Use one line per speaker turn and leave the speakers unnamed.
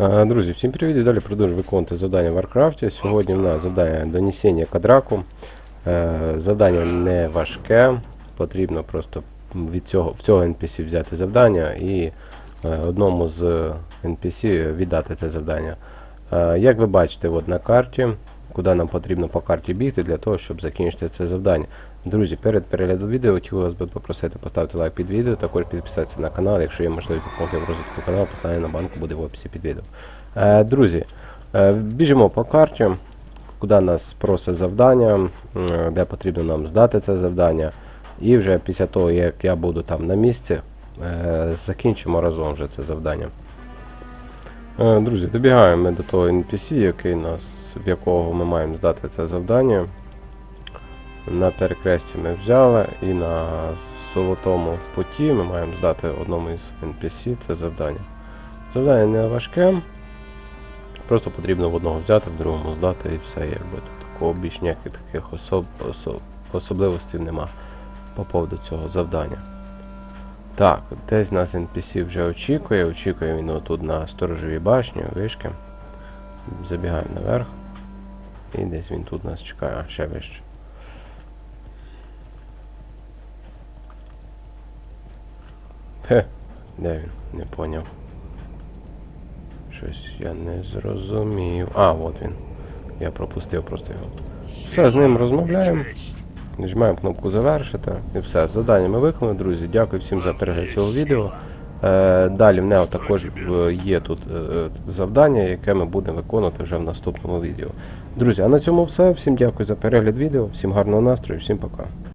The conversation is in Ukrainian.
Е, Друзі, всім привіт далі продовжую виконувати завдання в Варкрафті. Сьогодні в нас завдання донесення кадраку. Е, Завдання не важке, потрібно просто від цього, в цього NPC взяти завдання і е, одному з NPC віддати це завдання. Як ви бачите от на карті, куди нам потрібно по карті бігти для того, щоб закінчити це завдання. Друзі, перед переглядом відео хотів вас би попросити поставити лайк під відео, також підписатися на канал, якщо є можливість допомогти в розвитку каналу, посилання на банку буде в описі під відео. Е, друзі, е, біжимо по карті, куди нас просить завдання, де потрібно нам здати це завдання. І вже після того, як я буду там на місці, е, закінчимо разом вже це завдання. Е, Друзі, добігаємо ми до того NPC, який нас, в якого ми маємо здати це завдання. На перекресті ми взяли і на золотому путі ми маємо здати одному із NPC це завдання. Завдання не важке. Просто потрібно в одного взяти, в другому здати і все, якби тут такого більш ніяких таких особ, особ, особливостей нема по поводу цього завдання. Так, десь нас NPC вже очікує, очікує він отут на сторожовій башні, вишки. Забігаємо наверх. І десь він тут нас чекає, а ще вище. Хе, де він? Не поняв. Щось я не зрозумів. А, от він. Я пропустив просто його. Все, з ним розмовляємо. Нажимаємо кнопку завершити. І все. Завдання ми виконали, друзі. Дякую всім за перегляд цього відео. Е, далі в нього також е, є тут е, завдання, яке ми будемо виконувати вже в наступному відео. Друзі, а на цьому все. Всім дякую за перегляд відео, всім гарного настрою, всім пока.